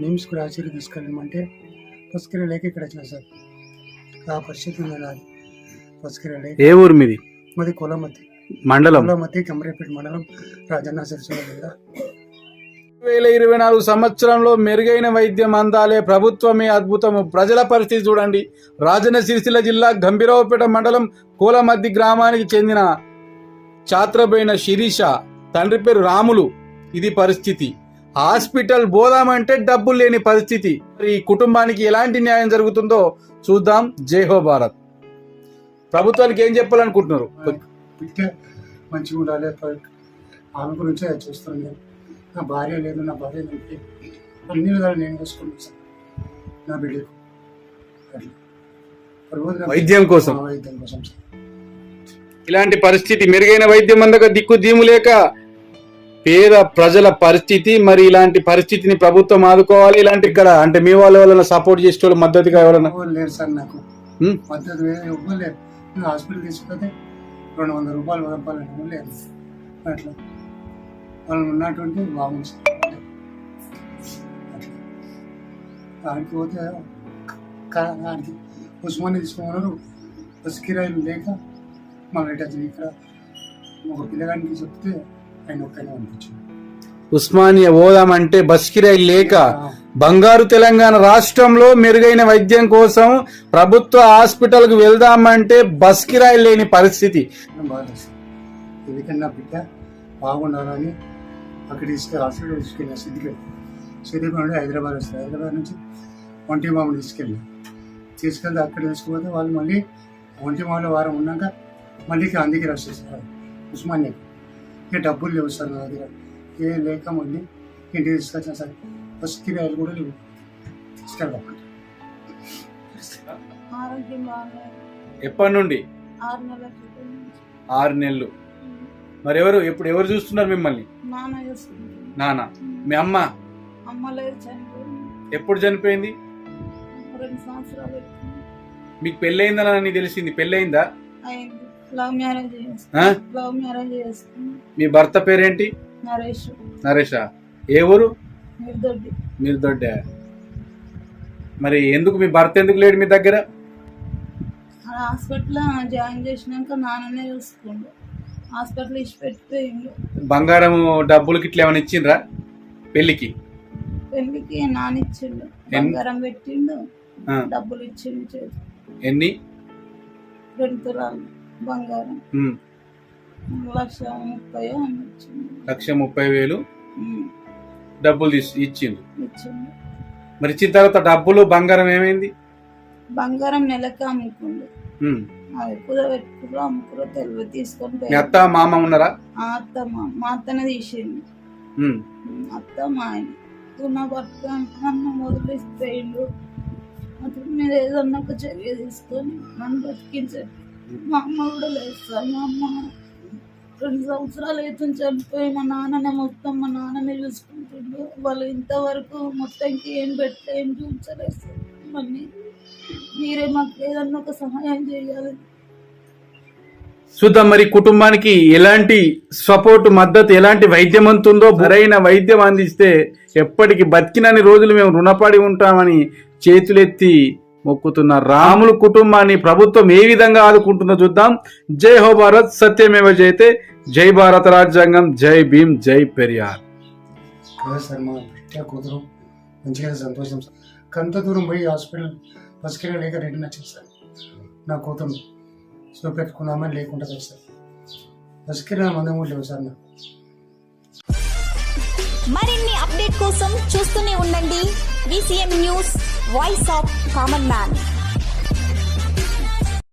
నిమ్స్కి రాజీలు తీసుకెళ్ళమంటే పసుకిర లేక ఇక్కడ వచ్చిన సార్. ఆ పరిస్థితి నాది. పసుకిర లేక. ఏ ఊరు మీది? మాది కులమతి. మండలం? కులమతి కమరేపేట మండలం రాజన్న సిరిసిల్ల జిల్లా. వేల ఇరవై నాలుగు సంవత్సరంలో మెరుగైన వైద్యం అందాలే ప్రభుత్వమే అద్భుతము. ప్రజల పరిస్థితి చూడండి. రాజన్న సిరిసిల్ల జిల్లా గంభీరావుపేట మండలం కోలమద్ది గ్రామానికి చెందిన ఛాత్రబైన శిరీష తండ్రి పేరు రాములు. ఇది పరిస్థితి. హాస్పిటల్ పోదామంటే డబ్బులు లేని పరిస్థితి. మరి ఈ కుటుంబానికి ఎలాంటి న్యాయం జరుగుతుందో చూద్దాం జై హో భారత్. ప్రభుత్వానికి ఏం చెప్పాలనుకుంటున్నారు? మంచిగా ఉండాలి. ఆమె గురించే చూస్తాను నేను. నా భార్య లేదు నా భార్య లేదు అన్ని విధాలు నేను చూసుకున్నాను సార్. నా బిడ్డకు. వైద్యం కోసం. వైద్యం కోసం సార్. ఇలాంటి పరిస్థితి మెరుగైన వైద్యం అందక దిక్కు దీము లేక పేద ప్రజల పరిస్థితి మరి ఇలాంటి పరిస్థితిని ప్రభుత్వం ఆదుకోవాలి. ఇలాంటి ఇక్కడ అంటే మీ వాళ్ళ ఎవరైనా సపోర్ట్ చేసే వాళ్ళు మద్దతుగా ఎవరైనా ఎవరు లేరు సార్ నాకు? మద్దతు నేను హాస్పిటల్ తీసుకుంటే రెండు వందల రూపాయలు రూపాయలు లేదు అట్లా. వాళ్ళు ఉన్నటువంటి బాగుంది ఆడికి పోతే కా- ఆడికి ఉస్మాని తీసుకోమన్నారు బస్ కిరాయిలు లేక మళ్ళీ ఇక్కడ ఒక పిల్లగానికి చెప్తే ఆయన ఒక్కనే పంపించాడు ఉస్మానియా పోదామంటే బస్ కిరాయి లేక బంగారు తెలంగాణ రాష్ట్రంలో మెరుగైన వైద్యం కోసం ప్రభుత్వ హాస్పిటల్కు వెళ్దామంటే బస్ కిరాయి లేని పరిస్థితి. బాధ సార్ ఎందుకంటే నా బిడ్డ బాగుండాలని అక్కడ తీసుకెళ్ళి హాస్పిటల్ తీసుకెళ్ళిన సిద్దిపేట సిద్దిపేట నుండి హైదరాబాద్ వస్తారు. హైదరాబాద్ నుంచి ఒంటి మామూలు తీసుకెళ్ళి తీసుకెళ్తే అక్కడ తీసుకుపోతే వాళ్ళు మళ్ళీ ఒంటి మామూలు వారం ఉన్నాక మళ్ళీ గాంధీకి రాసేస్తారు ఉస్మానియాకి. ఇక డబ్బులు లేవు సార్ నా దగ్గర. ఏ లేక మళ్ళీ ఇంటికి తీసుకొచ్చిన సార్. బస్ కిరాయిలు కూడా లేవు. తీసుకెళ్ళకుండా ఎప్పటి నుండి? ఆరు నెలల మరి ఎవరు ఇప్పుడు ఎవరు చూస్తున్నారు మిమ్మల్ని? నాన్న మీ అమ్మ? ఎప్పుడు చనిపోయింది. మీకు పెళ్ళయిందని నీకు తెలిసింది. పెళ్ళయిందా? మీ భర్త పేరేంటి? నరేష్. నరేషా. ఏ ఊరు? మీరు దొడ్డ మరి ఎందుకు మీ భర్త ఎందుకు లేడు మీ దగ్గర? హాస్పిటల్లో జాయిన్ చేసినాక నాన్ననే చూసుకుండు. హాస్పిటల్ ఇచ్చి పెట్టిపోయిండు. బంగారం డబ్బులకి ఇట్లా ఏమైనా ఇచ్చిండ్రా? పెళ్ళికి? పెళ్ళికి నాన్న ఇచ్చిండు. బంగారం పెట్టిండు. డబ్బులు ఇచ్చిండు ఎన్ని? రెండు తులాలు. బంగారం. లక్ష ముప్పై లక్ష ముప్పై వేలు. డబ్బులు తీసి ఇచ్చిండు. మరి ఇచ్చిన తర్వాత డబ్బులు బంగారం ఏమైంది? బంగారం నెలకి అమ్ముకుండు. అది కుదబెట్టుకురు అమ్ముకురు తెలివి తీసుకొని. అత్త మామ ఉన్నారా? అత్త మా అత్తనే ఉమ్, అత్త మా ఆయన. "నువ్వు నా భర్త నన్ను వదిలేసిపోయిండు అతని మీద ఏదన్నా ఒక చర్య తీసుకొని నన్ను బతికించాడు. మా అమ్మ కూడా లేదు సార్. మా అమ్మ రెండు సంవత్సరాలు అవుతుంది చనిపోయి మా నాన్ననే మొత్తం మా నాన్ననే చూసుకుంటుండ్రు వాళ్ళు ఇంతవరకు మొత్తంకి ఏం పెడితే ఏం చూపించలేదు సార్. మళ్ళీ మీరే మాకు ఏదన్నా ఒక సహాయం చేయాలి. చూద్దాం మరి కుటుంబానికి ఎలాంటి సపోర్ట్ మద్దతు ఎలాంటి వైద్యం అందుతుందో సరైన వైద్యం అందిస్తే ఎప్పటికి బతికినన్ని రోజులు మేము రుణపడి ఉంటామని చేతులెత్తి మొక్కుతున్న రాములు కుటుంబాన్ని ప్రభుత్వం ఏ విధంగా ఆదుకుంటుందో చూద్దాం. జై హో భారత్ సత్యమేవ జయతే జై భారత రాజ్యాంగం జై భీమ్ జై పెరియార్. కదా సార్ మా బిడ్డ కూతురు. మంచిగా సంతోషం సార్. కంత దూరం పోయి హాస్పిటల్ బస్కి లేక రిటర్న్ వచ్చింది సార్. నా కూతురు చూపెట్టుకున్నామని లేకుండా సార్. బస్కి మందం కూడా లేవు సార్ నాకు. మరిన్ని అప్డేట్ కోసం చూస్తూనే ఉండండి. VCM news. voice of common man.